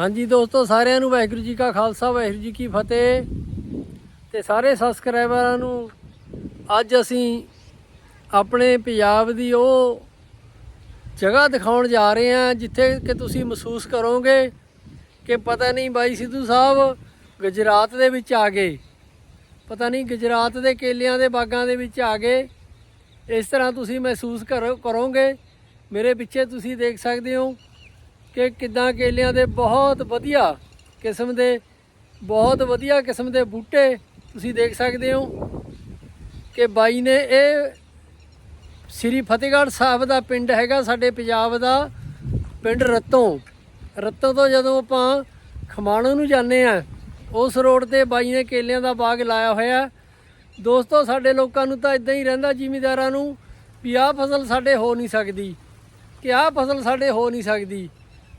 ਹਾਂਜੀ ਦੋਸਤੋ, ਸਾਰਿਆਂ ਨੂੰ ਵਾਹਿਗੁਰੂ ਜੀ ਕਾ ਖਾਲਸਾ, ਵਾਹਿਗੁਰੂ ਜੀ ਕੀ ਫਤਿਹ। ਤੇ ਸਾਰੇ ਸਬਸਕ੍ਰਾਈਬਰਾਂ ਨੂੰ ਅੱਜ ਅਸੀਂ ਆਪਣੇ ਪੰਜਾਬ ਦੀ ਉਹ ਜਗ੍ਹਾ ਦਿਖਾਉਣ ਜਾ ਰਹੇ ਹਾਂ, ਜਿੱਥੇ ਕਿ ਤੁਸੀਂ ਮਹਿਸੂਸ ਕਰੋਗੇ ਕਿ ਪਤਾ ਨਹੀਂ ਬਾਈ ਸਿੱਧੂ ਸਾਹਿਬ ਗੁਜਰਾਤ ਦੇ ਵਿੱਚ ਆ ਗਏ। ਪਤਾ ਨਹੀਂ ਗੁਜਰਾਤ ਦੇ ਕੇਲਿਆਂ ਦੇ ਬਾਗਾਂ ਦੇ ਵਿੱਚ ਆ ਗਏ। ਇਸ ਤਰ੍ਹਾਂ ਤੁਸੀਂ ਮਹਿਸੂਸ ਕਰੋ, ਕਰੋਗੇ। ਮੇਰੇ ਪਿੱਛੇ ਤੁਸੀਂ ਦੇਖ ਸਕਦੇ ਹੋ ਕਿ ਕਿੱਦਾਂ ਕੇਲਿਆਂ ਦੇ ਬਹੁਤ ਵਧੀਆ ਕਿਸਮ ਦੇ, ਬਹੁਤ ਵਧੀਆ ਕਿਸਮ ਦੇ ਬੂਟੇ ਤੁਸੀਂ ਦੇਖ ਸਕਦੇ ਹੋ ਕਿ ਬਾਈ ਨੇ ਇਹ ਸ੍ਰੀ ਫਤਿਹਗੜ੍ਹ ਸਾਹਿਬ ਦਾ ਪਿੰਡ ਹੈਗਾ ਸਾਡੇ ਪੰਜਾਬ ਦਾ ਪਿੰਡ ਰਤੋਂ। ਰਤੋਂ ਤੋਂ ਜਦੋਂ ਆਪਾਂ ਖਮਾਣੋਂ ਨੂੰ ਜਾਂਦੇ ਆ ਉਸ ਰੋਡ ਤੇ ਬਾਈ ਨੇ ਕੇਲਿਆਂ ਦਾ ਬਾਗ ਲਾਇਆ ਹੋਇਆ। ਦੋਸਤੋ, ਸਾਡੇ ਲੋਕਾਂ ਨੂੰ ਤਾਂ ਇਦਾਂ ਹੀ ਰਹਿੰਦਾ ਜ਼ਿਮੀਦਾਰਾਂ ਨੂੰ ਵੀ ਆਹ ਫਸਲ ਸਾਡੇ ਹੋ ਨਹੀਂ ਸਕਦੀ, ਕਿ ਆਹ ਫਸਲ ਸਾਡੇ ਹੋ ਨਹੀਂ ਸਕਦੀ।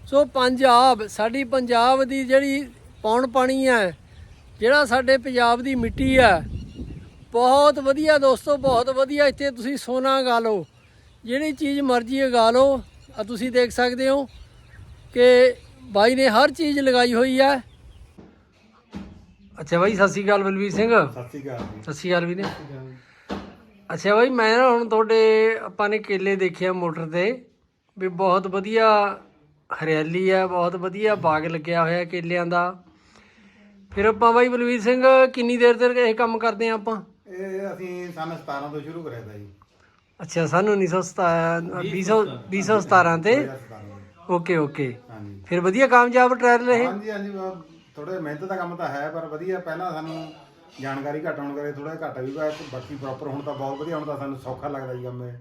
ਸੋ ਪੰਜਾਬ ਸਾਡੀ ਪੰਜਾਬ ਦੀ ਜਿਹੜੀ ਪੌਣ ਪਾਣੀ ਹੈ ਜਿਹੜਾ ਸਾਡੇ ਪੰਜਾਬ ਦੀ ਮਿੱਟੀ ਹੈ ਬਹੁਤ ਵਧੀਆ ਦੋਸਤੋ ਬਹੁਤ ਵਧੀਆ। ਇੱਥੇ ਤੁਸੀਂ ਸੋਨਾ ਗਾ ਲਓ ਜਿਹੜੀ ਚੀਜ਼ ਮਰਜ਼ੀ ਉਗਾ ਲਓ। ਆ ਤੁਸੀਂ ਦੇਖ ਸਕਦੇ ਹੋ ਕਿ ਬਾਈ ਨੇ ਹਰ ਚੀਜ਼ ਲਗਾਈ ਹੋਈ ਹੈ। ਅੱਛਾ ਬਾਈ ਸਤਿ ਸ਼੍ਰੀ ਅਕਾਲ ਬਲਵੀਰ ਸਿੰਘ। ਸਤਿ ਸ਼੍ਰੀ ਅਕਾਲ ਸਤਿ ਸ਼੍ਰੀ ਅਕਾਲ ਵੀਰੇ। ਅੱਛਾ ਬਾਈ ਮੈਂ ਨਾ ਹੁਣ ਤੁਹਾਡੇ ਆਪਾਂ ਨੇ ਕੇਲੇ ਦੇਖਿਆ ਮੋਟਰ ਤੇ ਵੀ ਬਹੁਤ ਵਧੀਆ ਹਰਿਆਲੀ ਹੈ ਬਹੁਤ ਵਧੀਆ ਬਾਗ ਲੱਗਿਆ ਹੋਇਆ ਕੇਲਿਆਂ ਦਾ। ਫਿਰ ਆਪਾਂ ਬਾਈ ਬਲਵੀਰ ਸਿੰਘ ਕਿੰਨੀ ਦੇਰ ਤੱਕ ਇਹ ਕੰਮ ਕਰਦੇ ਆ ਆਪਾਂ? ਇਹ ਅਸੀਂ ਸਨ 17 ਤੋਂ ਸ਼ੁਰੂ ਕਰਿਆ ਤਾ ਜੀ। ਅੱਛਾ ਸਾਨੂੰ 1917 2017 ਤੇ? 2017 ਓਕੇ ਓਕੇ। ਹਾਂਜੀ। ਫਿਰ ਵਧੀਆ ਕਾਮਯਾਬ ਟ੍ਰਾਇਲ ਰਹੇ? ਹਾਂਜੀ ਹਾਂਜੀ ਥੋੜੇ ਮਿਹਨਤ ਦਾ ਕੰਮ ਤਾਂ ਹੈ ਪਰ ਵਧੀਆ ਪਹਿਲਾਂ ਸਾਨੂੰ ਜਾਣਕਾਰੀ ਘੱਟ ਹੋਣ ਕਰੇ ਥੋੜਾ ਘੱਟ ਵੀ ਬਾਕੀ ਪ੍ਰੋਪਰ ਹੁਣ ਤਾਂ ਬਹੁਤ ਵਧੀਆ ਹੁਣ ਤਾਂ ਸਾਨੂੰ ਸੌਖਾ ਲੱਗਦਾ ਜੀ ਕੰਮ ਇਹ।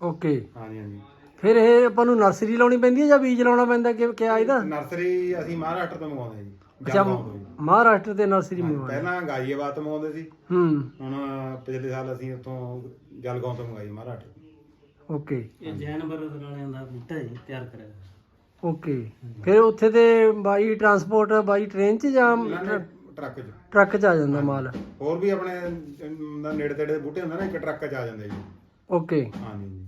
ਓਕੇ। ਹਾਂਜੀ ਹਾਂਜੀ। ਫਿਰ ਇਹ ਆਪਾਂ ਨੂੰ ਨਰਸਰੀ ਲਾਉਣੀ ਪੈਂਦੀ ਹੈ ਜਾਂ ਬੀਜ ਲਾਉਣਾ ਪੈਂਦਾ ਕਿ ਕਿਆ ਇਹਦਾ? ਨਰਸਰੀ ਅਸੀਂ ਮਹਾਰਾਸ਼ਟਰ ਤੋਂ ਮੰਗਵਾਉਂਦੇ ਜੀ ਅੱਛਾ ਜਲਗਾਓਂ ਤੋਂ ਜੀ। ਮਹਾਰਾਸ਼ਟਰ ਤੇ ਨਰਸਰੀ ਮੰਗਵਾਈ ਪਹਿਲਾਂ ਗਾਈਆਬਾਦ ਤੋਂ ਮੰਗਵਾਉਂਦੇ ਸੀ। ਹੂੰ। ਹੁਣ ਪਿਛਲੇ ਸਾਲ ਅਸੀਂ ਉੱਥੋਂ ਜਲਗਾਓਂ ਤੋਂ ਮੰਗਾਈ ਮਹਾਰਾਸ਼ਟਰ ਓਕੇ। ਇਹ ਜੈਨ ਬਰਦ ਵਾਲਿਆਂ ਦਾ ਬੂਟਾ ਜੀ ਤਿਆਰ ਕਰਿਆ ਓਕੇ। ਫਿਰ ਉੱਥੇ ਤੇ ਬਾਈ ਟਰਾਂਸਪੋਰਟ ਬਾਈ ਟ੍ਰੇਨ 'ਚ ਜਾਂ ਟਰੱਕ? 'ਚ। ਟਰੱਕ 'ਚ ਆ ਜਾਂਦਾ ਮਾਲ। ਹੋਰ ਵੀ ਆਪਣੇ ਅਮ, ਨੇੜੇ ਤੇੜੇ ਦੇ ਬੂਟੇ ਹੁੰਦੇ ਨਾ ਇੱਕ ਟਰੱਕ 'ਚ ਆ ਜਾਂਦੇ ਜੀ। ਓਕੇ। ਹਾਂਜੀ ਜੀ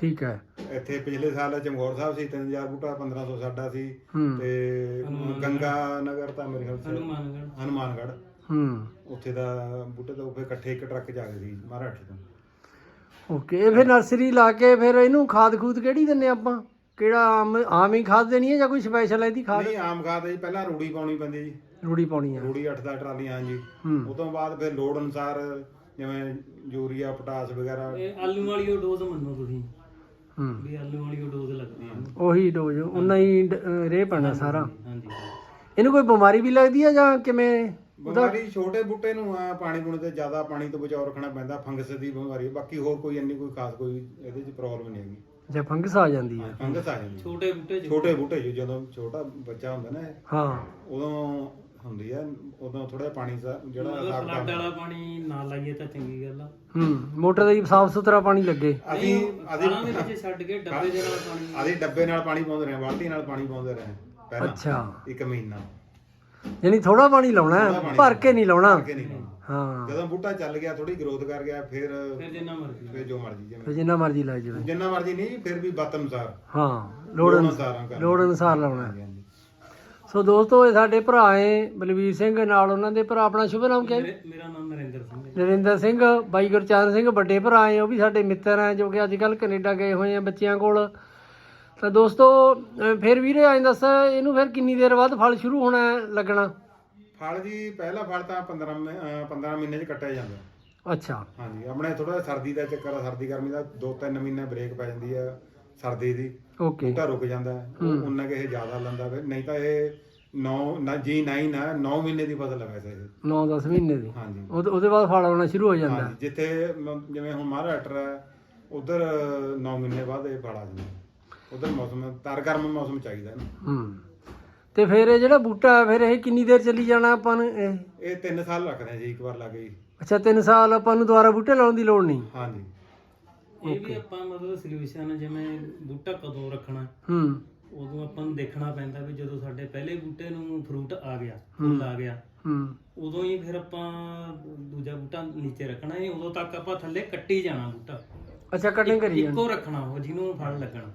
ਠੀਕ ਹੈ। ਇੱਥੇ ਪਿਛਲੇ ਸਾਲ ਚਮਕੌਰ ਸਾਹਿਬ ਸੀ 3000 ਬੂਟਾ 1500 ਸਾਡਾ ਸੀ। ਹੂੰ। ਤੇ ਗੰਗਾ ਨਗਰ ਤਾਂ ਮੇਰੇ ਖਿਆਲ ਸੇ ਹਨੂਮਾਨਗੜ੍ਹ। ਹਨੂਮਾਨਗੜ੍ਹ। ਹੂੰ। ਉੱਥੇ ਦਾ ਬੂਟੇ ਤਾਂ ਫਿਰ ਇਕੱਠੇ ਇੱਕ ਟਰੱਕ 'ਚ ਆ ਗਏ ਸੀ ਮਹਾਰਾਸ਼ਟਰ ਤੋਂ। ਓਕੇ ਇਹ ਫਿਰ ਨਰਸਰੀ ਲਾ ਕੇ ਫਿਰ ਇਹਨੂੰ ਖਾਦ ਖੂਦ ਕਿਹੜੀ ਦਿੰਨੇ ਆਪਾਂ? ਕਿਹੜਾ ਆਮ ਆਮ ਹੀ ਖਾਦ ਦੇਣੀ ਹੈ ਜਾਂ ਕੋਈ ਸਪੈਸ਼ਲ ਇਹਦੀ ਖਾਦ? ਨਹੀਂ ਆਮ ਖਾਦ ਹੈ ਜੀ ਪਹਿਲਾਂ ਰੂੜੀ ਪਾਉਣੀ ਪੈਂਦੀ ਜੀ। ਰੂੜੀ ਪਾਉਣੀ ਆ ਰੂੜੀ 8 ਦਾ ਟਰਾਲੀਆਂ ਜੀ। ਹੂੰ। ਉਹ ਤੋਂ ਬਾਅਦ ਫਿਰ ਲੋਡ ਅਨੁਸਾਰ ਜਿਵੇਂ ਯੂਰੀਆ ਪੋਟਾਸ ਵਗੈਰਾ। ਇਹ ਆਲੂ ਵਾਲੀ ਉਹ ਡੋਜ਼ ਮੰਨੋ ਤੁਸੀਂ। ਹੂੰ ਵੀ ਆਲੂ ਵਾਲੀ ਉਹ ਡੋਜ਼ ਲੱਗਦੀ ਹੈ ਉਹੀ ਡੋਜ਼ ਉਨਾ ਹੀ ਰੇਹ ਪੈਣਾ ਸਾਰਾ। ਹਾਂਜੀ ਇਹਨੂੰ ਕੋਈ ਬਿਮਾਰੀ ਵੀ ਲੱਗਦੀ ਹੈ ਜਾਂ ਕਿਵੇਂ? ਬਿਮਾਰੀ ਛੋਟੇ ਬੂਟੇ ਨੂੰ ਆ ਪਾਣੀ ਪੂਣੀ ਤੇ ਜ਼ਿਆਦਾ ਪਾਣੀ ਤੋਂ ਬਚਾਓ ਰੱਖਣਾ ਪੈਂਦਾ ਫੰਗਸ ਦੀ ਬਿਮਾਰੀ ਬਾਕੀ ਹੋਰ ਕੋਈ ਇੰਨੀ ਕੋਈ ਖਾਸ ਕੋਈ ਇਹਦੇ 'ਚ ਪ੍ਰੋਬਲਮ ਨਹੀਂ ਹੈਗੀ। ਜਾਂ ਫੰਗਸ ਆ ਜਾਂਦੀ ਹੈ ਫੰਗਸ ਆ ਜਾਂਦੀ ਛੋਟੇ ਬੂਟੇ ਚ। ਛੋਟੇ ਬੂਟੇ ਜੀ ਜਦੋਂ ਛੋਟਾ ਬੱਚਾ ਹੁੰਦਾ ਨਾ ਇਹ, ਹਾਂ। ਉਦੋਂ ਹੁੰਦੀ ਆ ਉਦੋਂ ਥੋੜਾ ਪਾਣੀ ਦਾ ਜਿਹੜਾ ਮਤਲਬ ਫਲੱਡ ਵਾਲਾ ਪਾਣੀ ਨਾ ਲਾਈਏ ਤਾਂ ਚੰਗੀ ਗੱਲ ਆ। ਹੂੰ ਮੋਟਰ ਦਾ ਹੀ ਸਾਫ਼ ਸੁਥਰਾ ਪਾਣੀ ਲੱਗੇ। ਅਸੀਂ ਖਾਲਾਂ ਦੇ ਵਿੱਚ ਛੱਡ ਕੇ ਡੱਬੇ ਦੇ ਨਾਲ ਪਾਣੀ ਅਸੀਂ ਡੱਬੇ ਨਾਲ ਪਾਣੀ ਪਾਉਂਦੇ ਰਹੇ ਬਾਲਟੀ ਨਾਲ ਪਾਣੀ ਪਾਉਂਦੇ ਰਹੇ ਪਹਿਲਾਂ ਅੱਛਾ। ਇੱਕ ਮਹੀਨਾ। ਯਾਨੀ ਥੋੜਾ ਪਾਣੀ ਲਾਉਣਾ ਹੈ ਭਰ ਕੇ ਨਹੀਂ ਲਾਉਣਾ। ਅੱਗੇ ਨਹੀਂ ਲਾਉਣਾ। ਹਾਂ। ਜਦੋਂ ਬੂਟਾ ਚੱਲ ਗਿਆ ਥੋੜੀ ਗਰੋਥ ਕਰ ਗਿਆ ਫਿਰ ਫਿਰ ਜਿੰਨਾ ਮਰਜ਼ੀ ਫਿਰ ਜੋ ਮਰਜ਼ੀ ਫਿਰ ਜਿਵੇਂ ਜਿੰਨਾ ਮਰਜ਼ੀ ਲੱਗ ਜਾਵੇ। ਜਿੰਨਾ ਮਰਜ਼ੀ ਨਹੀਂ ਫਿਰ ਵੀ ਬਤ ਅਨੁਸਾਰ। ਹਾਂ ਲੋੜ ਅਨੁਸਾਰ ਅਨੁਸਾਰ। ਲੋੜ ਅਨੁਸਾਰ ਲਾਉਣਾ। ਹੈ। ਸੋ ਦੋਸਤੋ ਇਹ ਸਾਡੇ ਭਰਾ ਏ ਬਲਵੀਰ ਸਿੰਘ ਨਾਲ ਉਹਨਾਂ ਦੇ ਭਰਾ ਆਪਣਾ ਸ਼ੁਭ ਨਾਮ ਕਿਹਾ ਮੇਰੇ- ਮੇਰਾ ਨਾਮ ਨਰਿੰਦਰ ਸਿੰਘ ਹੈ। ਨਰਿੰਦਰ ਸਿੰਘ ਬਾਈ ਗੁਰਚਰਨ ਸਿੰਘ ਵੱਡੇ ਭਰਾ ਏ ਉਹ ਵੀ ਸਾਡੇ ਮਿੱਤਰ ਆ ਜੋ ਕਿ ਅੱਜ ਕੱਲ ਕੈਨੇਡਾ ਗਏ ਹੋਏ ਆ ਬੱਚਿਆਂ ਕੋਲ। ਤਾਂ ਦੋਸਤੋ ਫਿਰ ਵੀਰੇ ਐਂ ਦੱਸ ਇਹਨੂੰ ਫਿਰ ਕਿੰਨੀ ਦੇਰ ਬਾਅਦ ਫਲ ਸ਼ੁਰੂ ਹੋਣਾ ਲੱਗਣਾ? ਫਲ ਜੀ ਪਹਿਲਾ ਫਲ ਤਾਂ 15 ਮਹੀ- ਅਹ 15 ਮਹੀਨੇ ਚ ਕੱਟਿਆ ਜਾਂਦਾ। ਅੱਛਾ। ਹਾਂਜੀ ਆਪਣੇ ਥੋੜਾ ਸਰਦੀ ਦਾ ਚੱਕਰ ਆ ਸਰਦੀ ਗਰਮੀ ਦਾ 2-3 ਮਹੀਨੇ ਬ੍ਰੇਕ ਪੈ ਜਾਂਦੀ ਆ ਸਰਦੀ ਦੀ। ਓਕੇ। ਬੂਟਾ ਰੁਕ ਜਾਂਦਾ ਉਹਨਾਂ ਕਿ ਇਹ ਜ਼ਿਆਦਾ ਲੰਦਾ ਫਿਰ ਨਹੀਂ ਤਾਂ ਇਹ 9 ਨਾ ਜੀ 9 ਨਾ 9 ਮਹੀਨੇ ਦੀ ਫਸਲ ਹੈ ਵੈਸੇ ਇਹ। 9-10 ਮਹੀਨੇ ਦੀ? ਹਾਂਜੀ। ਉਹਦੇ ਉਹਦੇ ਬਾਅਦ ਫਲ ਆਉਣਾ ਸ਼ੁਰੂ ਹੋ ਜਾਂਦਾ। ਹਾਂਜੀ ਜਿੱਥੇ ਮ- ਜਿਵੇਂ ਹੁਣ ਮਹਾਰਾਸ਼ਟਰ ਹੈ ਉਧਰ 9 ਮਹੀਨੇ ਬਾਅਦ ਇਹ ਫਲ ਆ ਜਾਂਦਾ। ਉਧਰ ਮੌਸਮ ਤਰ ਗਰਮ ਮੌਸਮ ਚਾਹੀਦਾ ਨਾ। ਹੂੰ। ਤੇ ਫਿਰ ਇਹ ਜਿਹੜਾ ਬੂਟਾ ਹੈ, ਫਿਰ ਇਹ ਕਿੰਨੀ ਦੇਰ ਚੱਲੀ ਜਾਣਾ ਆਪਾਂ ਨੂੰ ਇਹ? ਇਹ 3 ਸਾਲ ਰੱਖਦੇ ਆ ਜੀ ਇੱਕ ਵਾਰ ਲਾ ਕੇ ਜੀ। ਅੱਛਾ 3 ਸਾਲ ਆਪਾਂ ਨੂੰ ਦੁਬਾਰਾ ਬੂਟੇ ਲਾਉਣ ਦੀ ਲੋੜ ਨਹੀਂ? ਹਾਂਜੀ। ਇਹ ਵੀ ਆਪਾਂ ਮਤਲਬ ਸੋਲੂਸ਼ਨ ਜਿਵੇਂ ਬੂਟਾ ਕਦੋਂ ਰੱਖਣਾ? ਹੂੰ। ਉਦੋਂ ਆਪਾਂ ਨੂੰ ਦੇਖਣਾ ਪੈਂਦਾ ਵੀ ਜਦੋਂ ਸਾਡੇ ਪਹਿਲੇ ਬੂਟੇ ਨੂੰ ਫਰੂਟ ਆ ਗਿਆ ਫੁੱਲ ਆ ਗਿਆ ਹੂੰ। ਉਦੋਂ ਹੀ ਫਿਰ ਆਪਾਂ ਦੂਜਾ ਬੂਟਾ ਨੀਚੇ ਰੱਖਣਾ ਹੈ ਉਦੋਂ ਤੱਕ ਆਪਾਂ ਥੱਲੇ ਕੱਟੀ ਜਾਣਾ ਬੂਟਾ। ਅੱਛਾ ਕਟਿੰਗ ਕਰੀ ਜਾਣੀ। ਇੱਕੋ ਰੱਖਣਾ ਉਹ ਜਿਹਨੂੰ ਫਲ ਲੱਗਣਾ।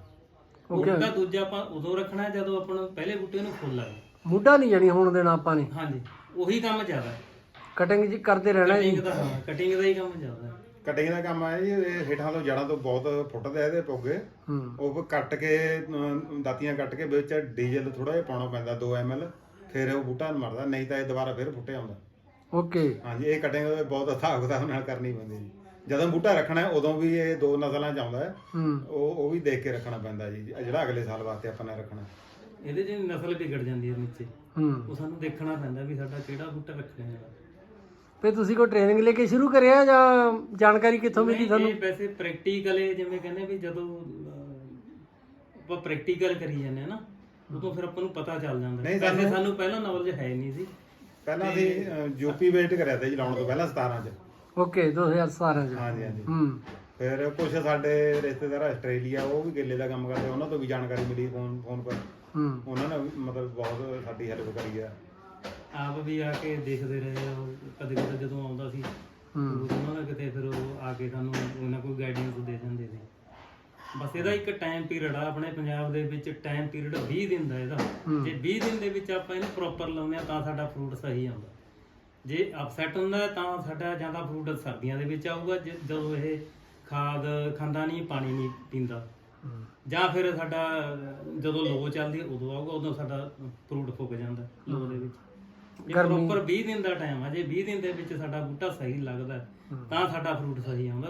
Okay. ਬੂਟਾ ਦੂਜਾ ਆਪਾਂ ਉਦੋਂ ਰੱਖਣਾ ਹੈ ਜਦੋਂ ਆਪਣਾ ਪਹਿਲੇ ਬੂਟੇ ਨੂੰ ਫੁੱਲ ਲੱਗੇ ਮੁੱਢਾ ਨਹੀਂ ਜਾਣੀ ਹੋਣ ਦੇਣਾ ਆਪਾਂ ਨੇ। ਹਾਂਜੀ ਉਹੀ ਕੰਮ ਜ਼ਿਆਦਾ। ਹੈ ਕਟਿੰਗ ਜੀ ਕਰਦੇ ਰਹਿਣਾ ਜੀ ਕਟਿੰਗ ਦਾ ਹਾਂ ਕਟਿੰਗ ਦਾ ਹੀ ਕੰਮ ਜ਼ਿਆਦਾ। ਹੈ ਕਟਿੰਗ ਦਾ ਕੰਮ ਹੈ ਜੀ ਇਹ ਹੇਠਾਂ ਤੋਂ ਜੜਾਂ ਤੋਂ ਬਹੁਤ ਫੁੱਟਦੇ ਆ ਇਹਦੇ ਪੋਗੇ। ਹੂੰ। ਉਹ ਕੱਟ ਕੇ ਅਮ, ਦਾਤੀਆਂ ਕੱਟ ਕੇ ਵਿੱਚ ਡੀਜ਼ਲ ਥੋੜਾ ਜਿਹਾ ਪਾਉਣਾ ਪੈਂਦਾ 2 ml ਫਿਰ ਉਹ ਬੂਟਾ ਮਰਦਾ ਨਹੀਂ ਤਾਂ ਇਹ ਦੁਬਾਰਾ ਫਿਰ ਫੁੱਟੇ ਆਉਂਦਾ ਓਕੇ। ਹਾਂਜੀ ਇਹ ਕਟਿੰਗ ਬਹੁਤ ਕਿਤਾਬ ਨਾਲ ਕਰਨੀ ਪੈਂਦੀ ਜੀ। ਜਦੋਂ ਬੂਟਾ ਰੱਖਣਾ ਹੈ, ਉਦੋਂ ਵੀ ਇਹ ਦੋ ਨਸਲਾਂ ਚ ਆਉਂਦਾ ਹੈ। ਹੂੰ। ਉਹ ਉਹ ਵੀ ਦੇਖ ਕੇ ਰੱਖਣਾ ਪੈਂਦਾ ਜੀ ਜਿਹੜਾ ਅਗਲੇ ਸਾਲ ਵਾਸਤੇ ਆਪਾਂ ਨੇ ਰੱਖਣਾ। ਇਹਦੇ 'ਚ ਨਸਲ ਵਿਗੜ ਜਾਂਦੀ ਹੈ ਨੀਚੇ। ਹੂੰ। ਉਹ ਸਾਨੂੰ ਦੇਖਣਾ ਪੈਂਦਾ ਵੀ ਸਾਡਾ ਕਿਹੜਾ ਬੂਟਾ ਰੱਖਣਾ ਹੈ ਫੇ ਤੁਸੀਂ ਕੋਈ ਟ੍ਰੇਨਿੰਗ ਲੈ ਕੇ ਸ਼ੁਰੂ ਕਰਿਆ ਜਾਂ ਜਾਣਕਾਰੀ ਕਿੱਥੋਂ ਮਿਲੀ ਤੁਹਾਨੂੰ? ਇਹ ਵੈਸੇ ਪ੍ਰੈਕਟੀਕਲ ਜਿਵੇਂ ਕਹਿੰਦੇ ਵੀ ਜਦੋਂ ਅਹ, ਆਪਾਂ ਪ੍ਰੈਕਟੀਕਲ ਕਰੀ ਜਾਂਦੇ ਆ ਨਾ ਉਦੋਂ ਫਿਰ ਆਪਾਂ ਨੂੰ ਪਤਾ ਚੱਲ ਜਾਂਦਾ। ਨਹੀਂ, ਵੈਸੇ ਸਾਨੂੰ ਪਹਿਲਾਂ ਨੌਲੇਜ ਹੈ ਨਹੀਂ ਸੀ। ਪਹਿਲਾਂ ਅਸੀਂ ਯੂਪੀ ਵੇਟ ਕਰਿਆ ਤਾ ਜੀ ਲਾਉਣ ਤੋਂ ਪਹਿਲਾਂ 17 ਚ। ਓਕੇ 2017 ਚ। ਹਾਂਜੀ ਹਾਂਜੀ। ਹੂੰ। ਫਿਰ ਕੁਝ ਸਾਡੇ ਰਿਸ਼ਤੇਦਾਰ ਆਸਟ੍ਰੇਲੀਆ ਉਹ ਵੀ ਗਿੱਲੇ ਦਾ ਕੰਮ ਕਰਦੇ ਉਹਨਾਂ ਤੋਂ ਵੀ ਜਾਣਕਾਰੀ ਮਿਲੀ ਫੋਨ ਫੋਨ ਪਰ। ਹੂੰ। ਉਹਨਾਂ ਨੇ ਵੀ ਮਤਲਬ ਬਹੁਤ ਸਾਡੀ ਹੈਲਪ ਕਰੀ ਆ। ਆਪ ਵੀ ਆ ਕੇ ਦੇਖਦੇ ਰਹੇ ਆ ਕਦੇ ਕਦੇ ਜਦੋਂ ਆਉਂਦਾ ਸੀ ਹੂੰ। ਉਹਨਾਂ ਦਾ ਕਿਤੇ ਫਿਰ ਉਹ ਆ ਕੇ ਸਾਨੂੰ ਉਹਨਾਂ ਕੋਈ ਗਾਈਡੈਂਸ ਦੇ ਦਿੰਦੇ ਸੀ। ਬਸ ਇਹਦਾ ਇੱਕ ਟਾਈਮ ਪੀਰੀਅਡ ਆ ਆਪਣੇ ਪੰਜਾਬ ਦੇ ਵਿੱਚ ਟਾਈਮ ਪੀਰੀਅਡ 20 ਦਿਨ ਦਾ ਇਹਦਾ। ਜੇ 20 ਦਿਨ ਦੇ ਵਿੱਚ ਆਪਾਂ ਇਹਨੂੰ ਪ੍ਰੋਪਰ ਲਾਉਂਦੇ ਆ ਤਾਂ ਸਾਡਾ ਫਰੂਟ ਸਹੀ ਆਉਂਦਾ। ਜੇ ਅਪਸੈਟ ਹੁੰਦਾ ਤਾਂ ਸਾਡਾ ਜਾਂਦਾ ਫਰੂਟ ਸਰਦੀਆਂ ਦੇ ਵਿੱਚ ਆਊਗਾ ਜੇ- ਜਦੋਂ ਇਹ ਖਾਦ ਖਾਂਦਾ ਨਹੀਂ ਪਾਣੀ ਨਹੀਂ ਪੀਂਦਾ। ਜਾਂ ਫਿਰ ਸਾਡਾ ਜਦੋਂ ਲੋ ਚੱਲਦੀ ਉਦੋਂ ਆਊਗਾ ਉਦੋਂ ਸਾਡਾ ਫਰੂਟ ਫੁੱਕ ਜਾਂਦਾ। ਲੋ ਦੇ ਵਿੱਚ ਗਰਮੀ- ਪ੍ਰੋਪਰ 20 ਦਿਨ ਦਾ ਟਾਈਮ ਆ ਜੇ 20 ਦਿਨ ਦੇ ਵਿੱਚ ਸਾਡਾ ਬੂਟਾ ਸਹੀ ਲੱਗਦਾ ਹੈ, ਤਾਂ ਸਾਡਾ ਫਰੂਟ ਸਹੀ ਆਉਂਦਾ।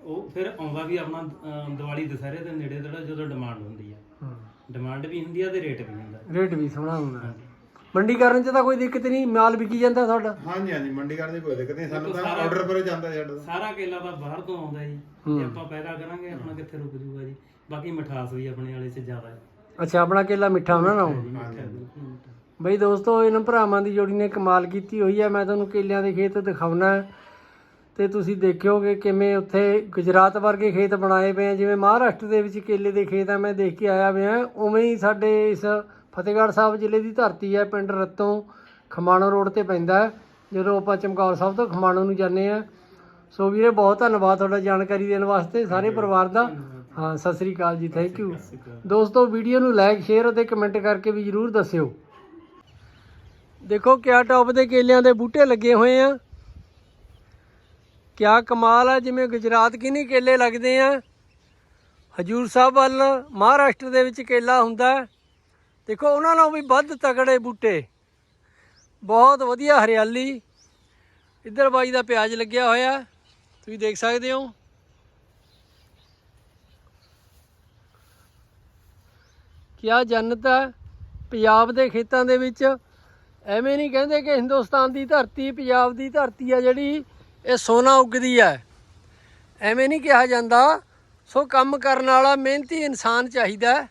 ਉਹ ਫਿਰ ਆਉਂਦਾ ਵੀ ਆਪਣਾ ਦੀਵਾਲੀ ਦੁਸਹਿਰੇ ਦੇ ਨੇੜੇ ਤੇੜੇ ਜਦੋਂ ਡਿਮਾਂਡ ਹੁੰਦੀ ਆ। ਹੂੰ। ਡਿਮਾਂਡ ਵੀ ਹੁੰਦੀ ਆ ਤੇ ਰੇਟ ਵੀ ਹੁੰਦਾ। ਰੇਟ ਵੀ ਸੋਹਣਾ ਹੁੰਦਾ। ਮੰਡੀ ਕਰਨ ਚ ਤਾਂ ਕੋਈ ਦਿੱਕਤ ਨਹੀਂ ਮਾਲ ਵਿਕੀ ਜਾਂਦਾ ਤੁਹਾਡਾ ਹਾਂਜੀ ਹਾਂਜੀ ਮੰਡੀ ਕਰਨ ਦੀ ਕੋਈ ਦਿੱਕਤ ਨਹੀਂ ਸਾਨੂੰ ਤਾਂ ਆਰਡਰ ਪਰ ਜਾਂਦਾ ਸਾਡਾ। ਤਾਂ। ਸਾਰਾ ਕੇਲਾ ਤਾਂ ਬਾਹਰ ਤੋਂ ਆਉਂਦਾ ਜੀ। ਜੇ ਆਪਾਂ ਪੈਦਾ ਕਰਾਂਗੇ ਆਪਣਾ ਕਿੱਥੇ ਰੁਕ ਜੂਗਾ ਜੀ? ਬਾਕੀ ਮਠਾਸ ਵੀ ਆਪਣੇ ਵਾਲੇ 'ਚ ਜ਼ਿਆਦਾ ਹੈ। ਅੱਛਾ ਆਪਣਾ ਕੇਲਾ ਮਿੱਠਾ ਉਹਨਾਂ ਨਾਲ ਜੀ ਮਿੱਠਾ ਬਿਲਕੁਲ ਮਿੱਠਾ। ਬਈ ਦੋਸਤੋ ਇਹਨਾਂ ਭਰਾਵਾਂ ਦੀ ਜੋੜੀ ਨੇ ਕਮਾਲ ਕੀਤੀ ਹੋਈ ਹੈ ਮੈਂ ਤੁਹਾਨੂੰ ਕੇਲਿਆਂ ਦੇ ਖੇਤ ਦਿਖਾਉਣਾ ਤੇ ਤੁਸੀਂ ਦੇਖਿਓਗੇ ਕਿਵੇਂ ਉੱਥੇ ਗੁਜਰਾਤ ਵਰਗੇ ਖੇਤ ਬਣਾਏ ਪਏ ਆ। ਜਿਵੇਂ ਮਹਾਰਾਸ਼ਟਰ ਦੇ ਵਿੱਚ ਕੇਲੇ ਦੇ ਖੇਤ ਆ ਮੈਂ ਦੇਖ ਕੇ ਆਇਆ ਪਿਆ। ਉਵੇਂ ਹੀ ਸਾਡੇ ਇਸ ਫਤਿਹਗੜ੍ਹ ਸਾਹਿਬ ਜ਼ਿਲ੍ਹੇ ਦੀ ਧਰਤੀ ਹੈ ਪਿੰਡ ਰੱਤੋਂ ਖਮਾਣੋ ਰੋਡ ਤੇ ਪੈਂਦਾ ਜਦੋਂ ਆਪਾਂ ਚਮਕੌਰ ਸਾਹਿਬ ਤੋਂ ਖਮਾਣੋ ਨੂੰ ਜਾਂਦੇ ਆ। ਸੋ ਵੀਰੇ ਬਹੁਤ ਧੰਨਵਾਦ ਤੁਹਾਡਾ ਜਾਣਕਾਰੀ ਦੇਣ ਵਾਸਤੇ ਸਾਰੇ ਪਰਿਵਾਰ ਦਾ। ਹਾਂ ਸਤਿ ਸ੍ਰੀ ਅਕਾਲ ਜੀ ਥੈਂਕ ਯੂ ਦੋਸਤੋ ਵੀਡੀਓ ਨੂੰ ਲਾਈਕ ਸ਼ੇਅਰ ਅਤੇ ਕਮੈਂਟ ਕਰਕੇ ਵੀ ਜਰੂਰ ਦੱਸਿਓ। ਦੇਖੋ ਕਿਆ ਟੌਪ ਦੇ ਕੇਲਿਆਂ ਦੇ ਬੂਟੇ ਲੱਗੇ ਹੋਏ ਆ। ਕਿਆ ਕਮਾਲ ਆ, ਜਿਵੇਂ ਗੁਜਰਾਤ ਕਿੰਨੀ ਕੇਲੇ ਲੱਗਦੇ ਆ। ਹਜੂਰ ਸਾਹਿਬ ਵੱਲ ਮਹਾਰਾਸ਼ਟਰ ਦੇ ਵਿੱਚ ਕੇਲਾ ਹੁੰਦਾ ਦੇਖੋ ਉਹਨਾਂ ਨਾਲੋਂ ਵੀ ਵੱਧ ਤਕੜੇ ਬੂਟੇ। ਬਹੁਤ ਵਧੀਆ ਹਰਿਆਲੀ। ਇੱਧਰ ਬਾਈ ਦਾ ਪਿਆਜ਼ ਲੱਗਿਆ ਹੋਇਆ। ਤੁਸੀਂ ਦੇਖ ਸਕਦੇ ਹੋ। ਕਿਆ ਜੰਨਤ ਹੈ ਪੰਜਾਬ ਦੇ ਖੇਤਾਂ ਦੇ ਵਿੱਚ ਐਵੇਂ ਨਹੀਂ ਕਹਿੰਦੇ ਕਿ ਹਿੰਦੁਸਤਾਨ ਦੀ ਧਰਤੀ, ਪੰਜਾਬ ਦੀ ਧਰਤੀ ਆ ਜਿਹੜੀ, ਇਹ ਸੋਨਾ ਉੱਗਦੀ ਹੈ ਐਵੇਂ ਨਹੀਂ ਕਿਹਾ ਜਾਂਦਾ। ਸੋ ਕੰਮ ਕਰਨ ਵਾਲਾ ਮਿਹਨਤੀ ਇਨਸਾਨ ਚਾਹੀਦਾ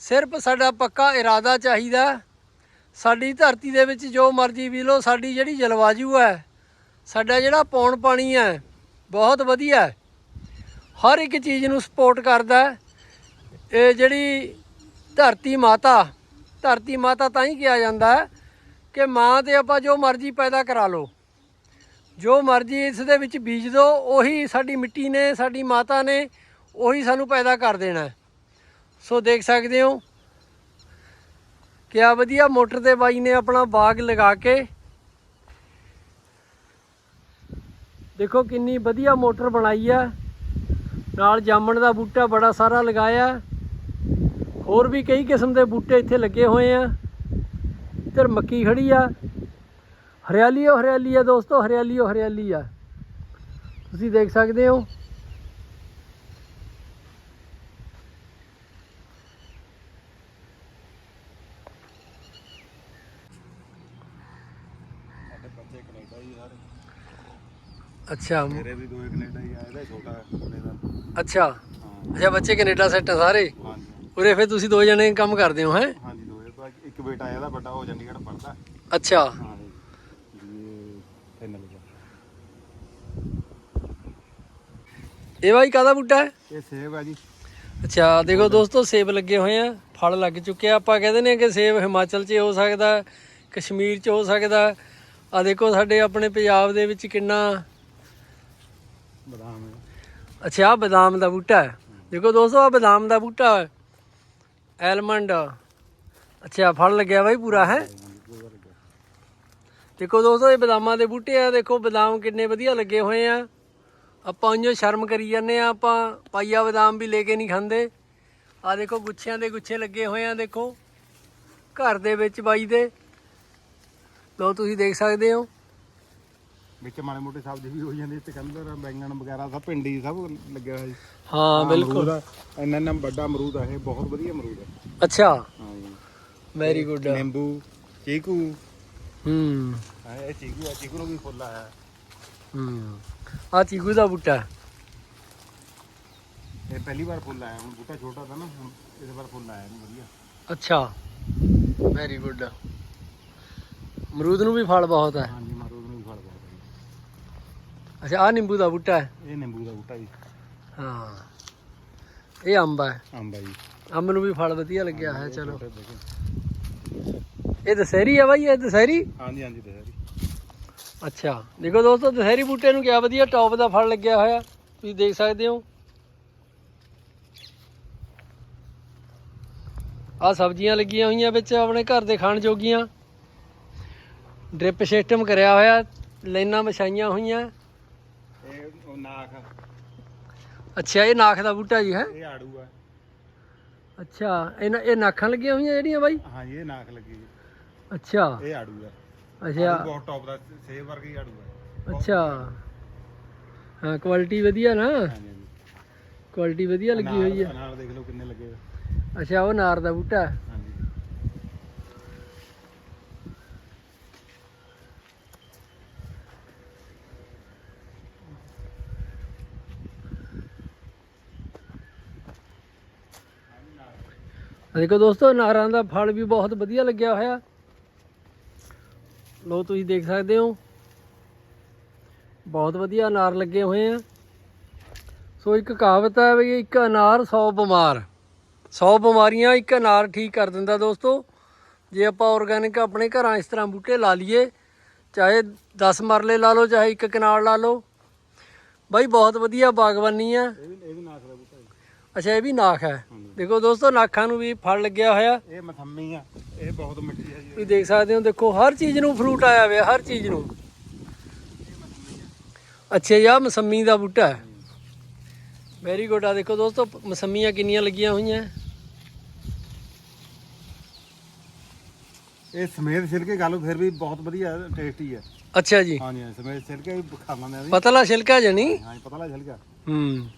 ਸਿਰਫ ਸਾਡਾ ਪੱਕਾ ਇਰਾਦਾ ਚਾਹੀਦਾ ਸਾਡੀ ਧਰਤੀ ਦੇ ਵਿੱਚ ਜੋ ਮਰਜ਼ੀ ਵੀ ਲੋ ਸਾਡੀ ਜਿਹੜੀ ਜਲਵਾਯੂ ਹੈ, ਸਾਡਾ ਜਿਹੜਾ ਪੌਣ ਪਾਣੀ ਹੈ, ਬਹੁਤ ਵਧੀਆ ਹਰ ਇੱਕ ਚੀਜ਼ ਨੂੰ ਸਪੋਰਟ ਕਰਦਾ ਇਹ ਜਿਹੜੀ ਧਰਤੀ ਮਾਤਾ ਧਰਤੀ ਮਾਤਾ ਤਾਂ ਹੀ ਕਿਹਾ ਜਾਂਦਾ ਹੈ ਕਿ ਮਾਂ ਤੇ ਆਪਾਂ ਜੋ ਮਰਜ਼ੀ ਪੈਦਾ ਕਰਾ ਲਓ। ਜੋ ਮਰਜ਼ੀ ਇਸ ਦੇ ਵਿੱਚ ਬੀਜ ਦਿਓ ਉਹੀ ਸਾਡੀ ਮਿੱਟੀ ਨੇ, ਸਾਡੀ ਮਾਤਾ ਨੇ, ਉਹੀ ਸਾਨੂੰ ਪੈਦਾ ਕਰ ਦੇਣਾ ਸੋ ਦੇਖ ਸਕਦੇ ਹੋ ਕਿਆ ਵਧੀਆ ਮੋਟਰ ਤੇ ਬਾਈ ਨੇ ਆਪਣਾ ਬਾਗ ਲਗਾ ਕੇ ਦੇਖੋ ਕਿੰਨੀ ਵਧੀਆ ਮੋਟਰ ਬਣਾਈ ਆ। ਨਾਲ ਜਾਮਣ ਦਾ ਬੂਟਾ ਬੜਾ ਸਾਰਾ ਲਗਾਇਆ। ਹੋਰ ਵੀ ਕਈ ਕਿਸਮ ਦੇ ਬੂਟੇ ਇੱਥੇ ਲੱਗੇ ਹੋਏ ਆ। ਇੱਧਰ ਮੱਕੀ ਖੜੀ ਆ। ਹਰਿਆਲੀ ਓ ਹਰਿਆਲੀ ਆ ਦੋਸਤੋ ਹਰਿਆਲੀ ਓ ਹਰਿਆਲੀ ਆ। ਤੁਸੀਂ ਦੇਖ ਸਕਦੇ ਹੋ। ਅੱਛਾ। ਮੇਰੇ ਵੀ ਦੋਏ ਕੈਨੇਡਾ ਹੀ ਆ ਇਹਦਾ ਛੋਟਾ ਦਾ ਅੱਛਾ। ਅੱਛਾ ਬੱਚੇ ਕੈਨੇਡਾ ਸੈੱਟ ਆ ਸਾਰੇ? ਹਾਂਜੀ। ਉਰੇ ਫਿਰ ਤੁਸੀਂ ਦੋ ਜਣੇ ਕੰਮ ਕਰਦੇ ਹੋ ਹੈ? ਬੇਟਾ ਇਹਦਾ ਵੱਡਾ ਉਹ ਚੰਡੀਗੜ੍ਹ ਪੜਦਾ ਅੱਛਾ। ਹਾਂ ਜੀ। ਫਾਈਨਲ ਇਹ ਬਾਈ ਕਾਦਾ ਬੂਟਾ ਹੈ? ਇਹ ਸੇਬ ਆ ਜੀ। ਅੱਛਾ ਦੇਖੋ ਦੋਸਤੋ ਸੇਬ ਲੱਗੇ ਹੋਏ ਆ ਫਲ ਲੱਗ ਚੁੱਕੇ ਆ। ਆਪਾਂ ਕਹਿੰਦੇ ਨੇ ਕਿ ਸੇਬ ਹਿਮਾਚਲ 'ਚ ਹੋ ਸਕਦਾ ਕਸ਼ਮੀਰ 'ਚ ਹੋ ਸਕਦਾ। ਆ ਦੇਖੋ ਸਾਡੇ ਆਪਣੇ ਪੰਜਾਬ ਦੇ ਵਿੱਚ ਕਿੰਨਾ ਬਦਾਮ ਹੈ ਅੱਛਾ ਆਹ ਬਦਾਮ ਦਾ ਬੂਟਾ ਹੈ। ਦੇਖੋ ਦੋਸਤੋ ਆ ਬਦਾਮ ਦਾ ਬੂਟਾ ਹੈ। ਐਲਮੰਡ। ਅੱਛਾ ਫਲ ਲੱਗਿਆ ਬਾਈ ਪੂਰਾ ਹੈ? ਦੇਖੋ ਦੋਸਤੋ ਇਹ ਬਦਾਮਾਂ ਦੇ ਬੂਟੇ ਆ ਦੇਖੋ ਬਦਾਮ ਕਿੰਨੇ ਵਧੀਆ ਲੱਗੇ ਹੋਏ ਆ। ਆਪਾਂ ਉਹਨੂੰ ਸ਼ਰਮ ਕਰੀ ਜਾਂਦੇ ਆ ਆਪਾਂ ਪਾਈਆ ਬਦਾਮ ਵੀ ਲੈ ਕੇ ਨਹੀਂ ਖਾਂਦੇ। ਆ ਦੇਖੋ ਗੁੱਛਿਆਂ ਦੇ ਗੁੱਛੇ ਲੱਗੇ ਹੋਏ ਆ ਦੇਖੋ। ਘਰ ਦੇ ਵਿੱਚ ਬਾਈ ਦੇ। ਲੋ ਤੁਸੀਂ ਦੇਖ ਸਕਦੇ ਹੋ। ਵਿੱਚ ਮਾੜੇ ਮੋਟੇ ਸਬਜ਼ੀ ਵੀ ਹੋ ਜਾਂਦੀ ਤੇ ਕੰਦਰ ਬੈਂਗਣ ਵਗੈਰਾ ਸਭ ਭਿੰਡੀ ਸਭ ਲੱਗਿਆ ਹੋਇਆ ਜੀ। ਹਾਂ ਬਿਲਕੁਲ। ਇੰਨਾ ਇੰਨਾ ਵੱਡਾ ਅਮਰੂਦ ਆ ਇਹ ਬਹੁਤ ਵਧੀਆ ਅਮਰੂਦ ਹੈ ਅੱਛਾ। ਹਾਂ ਜੀ। ਵੈਰੀ ਗੁੱਡ ਨਿੰਬੂ ਚੀਕੂ ਹੂੰ ਹਾਂ ਇਹ ਚੀਕੂ ਆ ਚੀਕੂ ਨੂੰ ਵੀ ਫੁੱਲ ਆਇਆ। ਹੂੰ ਆ ਚੀਕੂ ਦਾ ਬੂਟਾ। ਇਹ ਪਹਿਲੀ ਵਾਰ ਫੁੱਲ ਆਇਆ ਹੁਣ ਬੂਟਾ ਛੋਟਾ था ਨਾ ਹੁਣ ਇਸ ਵਾਰ ਫੁੱਲ ਆਇਆ ਨਹੀਂ ਵਧੀਆ। ਅੱਛਾ। ਵੈਰੀ ਗੁੱਡ ਅਮਰੂਦ ਨੂੰ ਵੀ ਫਲ ਬਹੁਤ ਹੈ। ਹਾਂਜੀ ਅਮਰੂਦ ਨੂੰ ਵੀ ਫਲ ਬਹੁਤ ਹੈ ਅੱਛਾ ਆ ਨਿੰਬੂ ਦਾ ਬੂਟਾ ਹੈ। ਇਹ ਨਿੰਬੂ ਦਾ ਬੂਟਾ ਜੀ। ਹਾਂ। ਇਹ ਅੰਬ ਹੈ। ਅੰਬ ਆ ਜੀ। ਅੰਬ ਨੂੰ ਵੀ ਫਲ ਵਧੀਆ ਲੱਗਿਆ ਹੈ ਚਲੋ। ਇਹ ਦਸਹਿਰੀ ਆ ਬਾਈ ਇਹ ਦਸਹਿਰੀ? ਹਾਂਜੀ ਹਾਂਜੀ ਦਸਹਿਰੀ। ਅੱਛਾ। ਦੇਖੋ ਦੋਸਤੋ ਦਸਹਿਰੀ ਬੂਟੇ ਨੂੰ ਕਿਆ ਵਧੀਆ ਟੌਪ ਦਾ ਫਲ ਲੱਗਿਆ ਹੋਇਆ। ਤੁਸੀਂ ਦੇਖ ਸਕਦੇ ਹੋ। ਆ ਸਬਜ਼ੀਆਂ ਲੱਗੀਆਂ ਹੋਈਆਂ ਵਿੱਚ ਆਪਣੇ ਘਰ ਦੇ ਖਾਣ ਜੋਗੀਆਂ। ਡ੍ਰਿਪ ਸਿਸਟਮ ਕਰਿਆ ਹੋਇਆ ਲਾਈਨਾਂ ਵਿਛਾਈਆਂ ਹੋਈਆਂ। ਇਹ ਨਾਖ ਅੱਛਾ ਇਹ ਨਾਖ ਦਾ ਬੂਟਾ ਜੀ ਹੈ? ਇਹ ਆੜੂ ਆ। ਅੱਛਾ ਇਹ ਇਹ ਨਾਖਾਂ ਲੱਗੀਆਂ ਹੋਈਆਂ ਜਿਹੜੀਆਂ ਬਾਈ? ਹਾਂਜੀ ਇਹ ਨਾਖ ਲੱਗੀ ਅੱਛਾ। ਇਹ ਆੜੂ ਆ। ਅੱਛਾ। ਬਹੁਤ ਟੌਪ ਦਾ ਸੇਬ ਵਰਗਾ ਹੀ ਆੜੂ ਆ। ਅੱਛਾ। ਹਾਂ ਕੁਆਲਿਟੀ ਵਧੀਆ ਨਾ। ਹਾਂਜੀ ਹਾਂਜੀ। ਕੁਆਲਿਟੀ ਵਧੀਆ ਲੱਗੀ ਹੋਈ ਹੈ ਅਨਾਰ ਦੇਖ ਲਓ ਕਿੰਨੇ ਲੱਗੇ ਹੋਏ। ਅੱਛਾ ਉਹ ਨਾਰ ਦਾ ਬੂਟਾ। ਹੈ। ਹਾਂਜੀ ਆਹ ਦੇਖੋ ਦੋਸਤੋ ਨਾਰਾਂ ਦਾ ਫਲ ਵੀ ਬਹੁਤ ਵਧੀਆ ਲੱਗਿਆ ਹੋਇਆ। ਲੋ ਤੁਸੀਂ ਦੇਖ ਸਕਦੇ ਹੋ। ਬਹੁਤ ਵਧੀਆ ਅਨਾਰ ਲੱਗੇ ਹੋਏ ਆ। ਸੋ, ਇੱਕ ਕਹਾਵਤ ਹੈ ਵੀ ਇੱਕ ਅਨਾਰ 100 ਬਿਮਾਰ। 100 ਬਿਮਾਰੀਆਂ ਇੱਕ ਅਨਾਰ ਠੀਕ ਕਰ ਦਿੰਦਾ ਦੋਸਤੋ। ਜੇ ਆਪਾਂ ਆਰਗੈਨਿਕ ਆਪਣੇ ਘਰਾਂ ਇਸ ਤਰ੍ਹਾਂ ਬੂਟੇ ਲਾ ਲਈਏ, ਚਾਹੇ 10 ਮਰਲੇ ਲਾ ਲਓ, ਚਾਹੇ ਇੱਕ ਕਨਾਲ ਲਾ ਲਓ। ਬਾਈ, ਬਹੁਤ ਵਧੀਆ ਬਾਗਬਾਨੀ ਆ। ਅੱਛਾ ਇਹ ਵੀ ਨਾਖ ਹੈ। ਦੇਖੋ ਦੋਸਤੋ ਨਾਖਾਂ ਨੂੰ ਵੀ ਫਲ ਲੱਗਿਆ ਹੋਇਆ। ਇਹ ਮਥੰਮੀ ਆ ਇਹ ਬਹੁਤ ਮਿੱਠੀ ਆ ਜੀ। ਤੁਸੀਂ ਦੇਖ ਸਕਦੇ ਹੋ ਦੇਖੋ ਹਰ ਚੀਜ਼ ਨੂੰ ਫਰੂਟ ਆਇਆ ਹੋਇਆ ਹਰ ਚੀਜ਼ ਨੂੰ। ਅੱਛਾ ਯਾ ਮਸੰਮੀ ਦਾ ਬੂਟਾ ਹੈ। ਵੈਰੀ ਗੁੱਡ ਆ। ਦੇਖੋ ਦੋਸਤੋ ਮਸੰਮੀਆਂ ਕਿੰਨੀਆਂ ਲੱਗੀਆਂ ਹੋਈਆਂ। ਇਹ ਸਮੇਤ ਛਿਲਕੇ ਲਓ ਫਿਰ ਵੀ ਬਹੁਤ ਵਧੀਆ ਟੇਸਟੀ ਹੈ ਅੱਛਾ ਜੀ। ਹਾਂਜੀ ਸਮੇਤ ਛਿਲਕੇ ਵੀ ਖਾ ਲੈਂਦੇ ਆ ਜੀ ਪਤਲਾ ਛਿਲਕਾ ਜਣੀ ਹਾਂਜੀ ਪਤਾ ਲੱਗ ਛਿਲਕਾ। ਹੂੰ।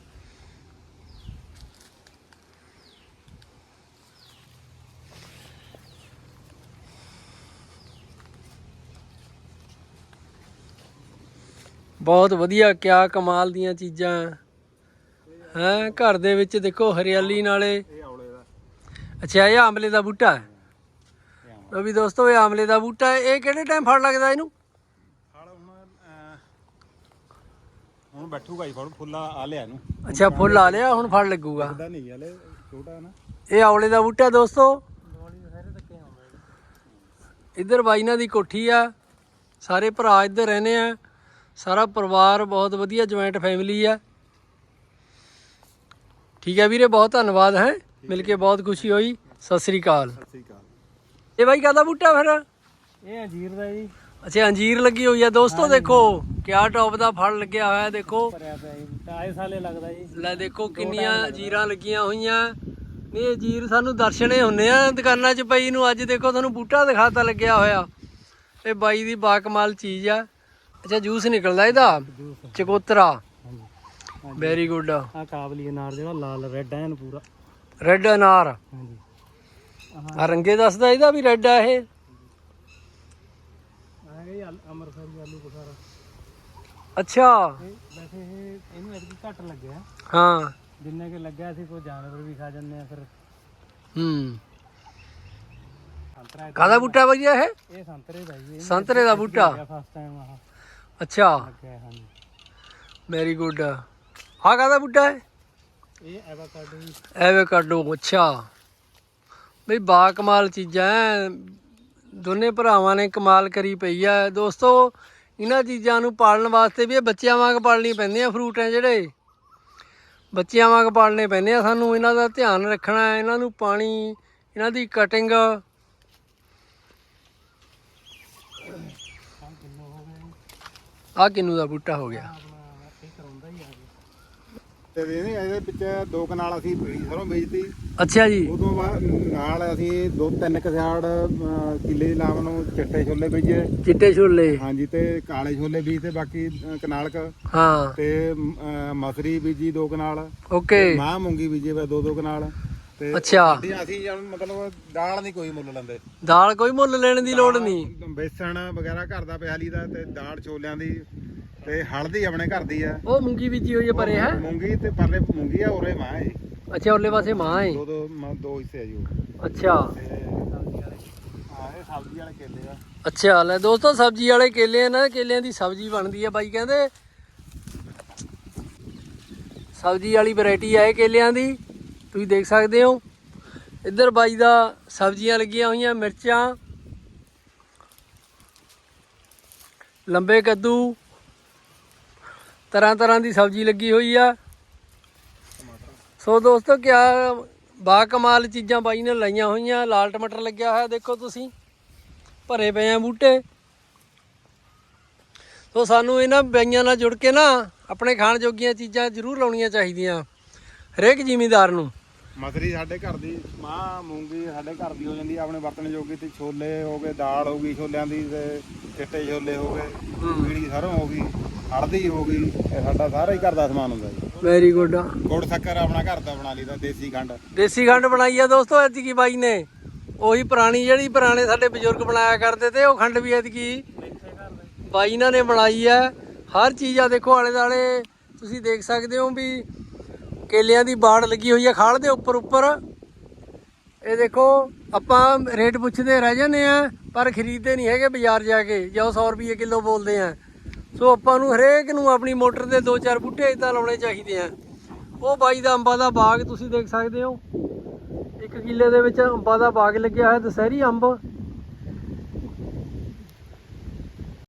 ਬਹੁਤ ਵਧੀਆ ਕਿਆ ਕਮਾਲ ਦੀਆਂ ਚੀਜ਼ਾਂ। ਹੈ ਘਰ ਦੇ ਵਿੱਚ ਦੇਖੋ ਹਰਿਆਲੀ ਨਾਲੇ। ਅੱਛਾ ਇਹ ਆਮਲੇ ਦਾ ਬੂਟਾ ਹੈ। ਲੋ ਵੀ ਦੋਸਤੋ ਇਹ ਆਮਲੇ ਦਾ ਬੂਟਾ ਹੈ। ਇਹ ਕਿਹੜੇ ਟਾਈਮ ਫਲ ਲੱਗਦਾ ਇਹਨੂੰ? ਫਲ ਹੁਣ ਬੈਠੂਗਾ ਜੀ ਫਲ ਫੁੱਲਾ ਆ ਲਿਆ ਇਹਨੂੰ। ਅੱਛਾ ਫੁੱਲ ਆ ਲਿਆ ਹੁਣ ਫਲ ਲੱਗੂਗਾ। ਇਹਦਾ ਨਹੀਂ ਹਲੇ ਛੋਟਾ ਹੈ ਨਾ। ਇਹ ਆਵਲੇ ਦਾ ਬੂਟਾ ਦੋਸਤੋ। ਇੱਧਰ ਬਾਈਨਾਂ ਦੀ ਕੋਠੀ ਆ। ਸਾਰੇ ਭਰਾ ਇੱਧਰ ਰਹਿੰਦੇ ਆ। ਸਾਰਾ ਪਰਿਵਾਰ ਬਹੁਤ ਵਧੀਆ ਜੁਆਇੰਟ ਫੈਮਿਲੀ ਆ। ਠੀਕ ਹੈ ਵੀਰੇ ਬਹੁਤ ਧੰਨਵਾਦ ਹੈ। ਮਿਲ ਕੇ ਬਹੁਤ ਖੁਸ਼ੀ ਹੋਈ। ਸਤਿ ਸ੍ਰੀ ਅਕਾਲ। ਸਤਿ ਸ੍ਰੀ ਅਕਾਲ। ਇਹ ਬਾਈ ਕਾਹਦਾ ਬੂਟਾ ਫਿਰ? ਇਹ ਅੰਜੀਰ ਦਾ ਜੀ। ਅੱਛਾ ਅੰਜੀਰ ਲੱਗੀ ਹੋਈ ਆ। ਦੋਸਤੋ ਦੇਖੋ ਕਿਆ ਟੌਪ ਦਾ ਫਲ ਲੱਗਿਆ ਹੋਇਆ ਦੇਖੋ। ਆਏ ਸਾਲੇ ਲੱਗਦਾ ਜੀ। ਲੈ ਦੇਖੋ ਕਿੰਨੀਆਂ ਜੀਰਾਂ ਲੱਗੀਆਂ ਹੋਈਆਂ। ਇਹ ਜੀਰ ਸਾਨੂੰ ਦਰਸ਼ਨੇ ਹੁੰਨੇ ਆ ਦੁਕਾਨਾਂ 'ਚ ਪਈ ਨੂੰ। ਅੱਜ ਦੇਖੋ ਤੁਹਾਨੂੰ ਬੂਟਾ ਦਿਖਾਤਾ ਲੱਗਿਆ ਹੋਇਆ। ਇਹ ਬਾਈ ਦੀ ਬਾਕਮਾਲ ਚੀਜ਼ ਆ। ਅੱਛਾ ਜੂਸ ਨਿਕਲਦਾ ਇਹਦਾ? ਚਕੋਤਰਾ। ਹਾਂਜੀ। ਵੈਰੀ ਗੁੱਡ ਆ ਕਾਬਲੀ ਅਨਾਰ ਜਿਹੜਾ ਲਾਲ ਰੈੱਡ ਐਨ ਪੂਰਾ। ਰੈੱਡ ਅਨਾਰ। ਹਾਂਜੀ। ਆ ਰੰਗੇ ਦੱਸਦਾ ਇਹਦਾ ਵੀ ਰੈੱਡ ਆ ਇਹ? ਆ ਗਈ ਅੰਮ੍ਰਿਤਸਰੀ ਆਲੂ ਬੁਖਾਰਾ। ਅੱਛਾ। ਇਹ ਵੈਸੇ ਇਹ ਇਹਨੂੰ ਐਤਕੀ ਘੱਟ ਲੱਗਿਆ। ਹਾਂ। ਜਿੰਨੇ ਕਿ ਲੱਗਿਆ ਸੀ ਕੋਈ ਜਾਨਵਰ ਵੀ ਖਾ ਜਾਂਦੇ ਆ ਫਿਰ ਹੂੰ। ਸੰਤਰਾ ਕਾਹਦਾ ਬੂਟਾ ਵਧੀਆ ਇਹ? ਇਹ ਸੰਤਰੇ ਦਾ ਜੀ ਸੰਤਰੇ ਦਾ ਬੂਟਾ? ਫਸਟ ਟਾਈਮ ਆਹ। ਅੱਛਾ। ਲੱਗਿਆ ਹਾਂਜੀ। ਵੈਰੀ ਗੁੱਡ ਆ ਕਾਹਦਾ ਬੂਟਾ ਹੈ? ਇਹ ਐਵਾਕਾਡੋ ਜੀ ਐਵੋਕਾਡੋ ਅੱਛਾ। ਬਈ ਬਾ ਕਮਾਲ ਚੀਜ਼ਾਂ ਐ। ਦੋਨੇ ਭਰਾਵਾਂ ਨੇ ਕਮਾਲ ਕਰੀ ਪਈ ਆ ਦੋਸਤੋ ਇਹਨਾਂ ਚੀਜ਼ਾਂ ਨੂੰ ਪਾਲਣ ਵਾਸਤੇ ਵੀ ਇਹ ਬੱਚਿਆਂ ਵਾਂਗ ਪਾਲਣੀ ਪੈਂਦੀਆਂ ਫਰੂਟ ਐ ਜਿਹੜੇ। ਬੱਚਿਆਂ ਵਾਂਗ ਪਾਲਣੇ ਪੈਂਦੇ ਆ ਸਾਨੂੰ। ਇਹਨਾਂ ਦਾ ਧਿਆਨ ਰੱਖਣਾ ਹੈ ਇਹਨਾਂ ਨੂੰ ਪਾਣੀ ਇਹਨਾਂ ਦੀ ਕਟਿੰਗ ਆ ਕਿੰਨੂ ਦਾ ਬੂਟਾ ਹੋ ਗਿਆ? ਤੇ ਇਹਨੇ ਇਹਦੇ ਵਿੱਚ ਦੋ ਕਨਾਲ ਅਸੀਂ ਪੀੜੀ ਸਰੋਂ ਬੀਜਤੀ। ਅੱਛਾ ਜੀ। ਉਦੋਂ ਬਾਅਦ ਨਾਲ ਅਸੀਂ ਦੋ ਤਿੰਨ ਕਿੱਲੇ ਦੀ ਲਾਮ ਨੂੰ ਚਿੱਟੇ ਛੋਲੇ ਬੀਜੇ। ਚਿੱਟੇ ਛੋਲੇ। ਹਾਂਜੀ ਤੇ ਕਾਲੇ ਛੋਲੇ ਬੀਜ ਤੇ ਬਾਕੀ ਅ, ਕਨਾਲ ਕ। ਹਾਂ। ਤੇ ਮਸਰੀ ਬੀਜੀ ਦੋ ਕਨਾਲ। ਓਕੇ। ਮਾਂ ਮੂੰਗੀ ਬੀਜੇ ਵੇ ਦੋ ਦੋ ਕਨਾਲ। ਤੇ ਅੱਛਾ। ਸਾਡੀ ਅਸੀਂ ਜਦ ਮਤਲਬ ਦਾਲ ਨਹੀਂ ਕੋਈ ਮੁੱਲ ਲੈਂਦੇ। ਦਾਲ ਕੋਈ ਮੁੱਲ ਲੈਣ ਦੀ ਲੋੜ ਨਹੀਂ। ਬੇਸਣ ਵਗੈਰਾ ਘਰ ਦਾ ਪਿਆ ਲਈ ਦਾ ਤੇ ਦਾਲ ਛੋਲਿਆਂ ਦੀ ਤੇ ਹਲਦੀ ਆਪਣੇ ਘਰ ਦੀ ਆ। ਉਹ ਮੂੰਗੀ ਬੀਜੀ ਹੋਈ ਹੈ ਪਰੇ ਹੈ? ਮੂੰਗੀ ਤੇ ਪਰਲੇ ਮੂੰਗੀ ਆ ਉਰੇ ਮਾਂ ਹੈ ਅੱਛਾ ਉਹਲੇ ਪਾਸੇ ਮਾਂ ਹੈ ਦੋ ਦੋ ਮ- ਦੋ ਹਿੱਸੇ ਆ ਜੀ ਉਹ। ਅੱਛਾ। ਆ ਸਬਜ਼ੀ ਵਾਲੇ ਕੇਲੇ ਆ। ਅੱਛਾ ਲੈ ਦੋਸਤੋ ਸਬਜ਼ੀ ਵਾਲੇ ਕੇਲੇ ਆ ਨਾ ਕੇਲਿਆਂ ਦੀ ਸਬਜ਼ੀ ਬਣਦੀ ਹੈ ਬਾਈ ਕਹਿੰਦੇ। ਸਬਜ਼ੀ ਵਾਲੀ ਵੈਰਾਈਟੀ ਆ ਇਹ ਕੇਲਿਆਂ ਦੀ। ਤੁਸੀਂ ਦੇਖ ਸਕਦੇ ਹੋ। ਇੱਧਰ ਬਾਈ ਦਾ ਸਬਜ਼ੀਆਂ ਲੱਗੀਆਂ ਹੋਈਆਂ, ਮਿਰਚਾਂ। ਲੰਬੇ ਕੱਦੂ। ਤਰ੍ਹਾਂ ਤਰ੍ਹਾਂ ਦੀ ਸਬਜ਼ੀ ਲੱਗੀ ਹੋਈ ਆ। ਸੋ ਦੋਸਤੋ, ਕਿਆ ਬਾ ਕਮਾਲ ਚੀਜ਼ਾਂ ਬਾਈ ਨੇ ਲਾਈਆਂ ਹੋਈਆਂ। ਲਾਲ ਟਮਾਟਰ ਲੱਗਿਆ ਹੋਇਆ, ਦੇਖੋ ਤੁਸੀਂ। ਭਰੇ ਪਏ ਆ ਬੂਟੇ। ਸੋ ਸਾਨੂੰ ਇਹਨਾਂ ਬਾਈਆਂ ਨਾਲ ਜੁੜ ਕੇ ਨਾ ਆਪਣੇ ਖਾਣ ਜੋਗੀਆਂ ਚੀਜ਼ਾਂ ਜ਼ਰੂਰ ਲਾਉਣੀਆਂ ਚਾਹੀਦੀਆਂ। ਹਰੇਕ ਜ਼ਿਮੀਂਦਾਰ ਨੂੰ। ਮਸਰੀ ਸਾਡੇ ਘਰ ਦੀ ਮਾਂ ਮੂੰਗੀ ਸਾਡੇ ਘਰ ਦੀ ਹੋ ਜਾਂਦੀ ਆ, ਆਪਣੇ ਵਰਤਣ ਜੋਗੀ ਤੇ ਛੋਲੇ ਹੋ ਗਏ ਦਾਲ ਹੋ ਗਈ ਛੋਲਿਆਂ ਦੀ ਤੇ ਚਿੱਟੇ ਛੋਲੇ ਹੋ ਗਏ ਪੀੜੀ ਸਰੋਂ ਹੋ ਗਈ ਹਲਦੀ ਹੋ ਗਈ ਇਹ ਸਾਡਾ ਸਾਰਾ ਹੀ ਘਰ ਦਾ ਸਮਾਨ ਹੁੰਦਾ ਜੀ। ਵੈਰੀ ਗੁੱਡ ਗੁੜ ਸ਼ੱਕਰ ਆਪਣਾ ਘਰ ਦਾ ਬਣਾ ਲਈਦਾ ਦੇਸੀ ਖੰਡ। ਦੇਸੀ ਖੰਡ ਬਣਾਈ ਆ ਦੋਸਤੋ ਐਤਕੀ ਬਾਈ ਨੇ। ਉਹੀ ਪੁਰਾਣੀ ਜਿਹੜੀ ਪੁਰਾਣੇ ਸਾਡੇ ਬਜ਼ੁਰਗ ਬਣਾਇਆ ਕਰਦੇ ਤੇ ਉਹ ਖੰਡ ਵੀ ਐਤਕੀ ਬਾਈ ਇਹਨਾਂ ਨੇ ਬਣਾਈ ਆ। ਹਰ ਚੀਜ਼ ਆ ਦੇਖੋ ਆਲੇ ਦਾਲੇ ਤੁਸੀਂ ਦੇਖ ਸਕਦੇ ਹੋ ਵੀ ਕੇਲਿਆਂ ਦੀ ਬਾੜ ਲੱਗੀ ਹੋਈ ਹੈ ਖਾਲ ਦੇ ਉੱਪਰ ਉੱਪਰ। ਇਹ ਦੇਖੋ, ਆਪਾਂ ਰੇਟ ਪੁੱਛਦੇ ਰਹਿ ਜਾਂਦੇ ਆ, ਪਰ ਖਰੀਦਦੇ ਨਹੀਂ ਹੈਗੇ ਬਾਜ਼ਾਰ ਜਾ ਕੇ, ਜੋ 100 ਰੁਪਏ ਕਿਲੋ ਬੋਲਦੇ ਆ। ਸੋ ਆਪਾਂ ਨੂੰ ਹਰੇਕ ਨੂੰ ਆਪਣੀ ਮੋਟਰ ਦੇ ਦੋ ਚਾਰ ਬੂਟੇ ਇਦਾਂ ਲਾਉਣੇ ਚਾਹੀਦੇ ਆ। ਉਹ ਬਾਈ ਦਾ ਅੰਬਾਂ ਦਾ ਬਾਗ ਤੁਸੀਂ ਦੇਖ ਸਕਦੇ ਹੋ। ਇੱਕ ਕਿੱਲੇ ਦੇ ਵਿੱਚ ਅੰਬਾਂ ਦਾ ਬਾਗ ਲੱਗਿਆ ਹੋਇਆ, ਦੁਸਹਿਰੀ ਅੰਬ।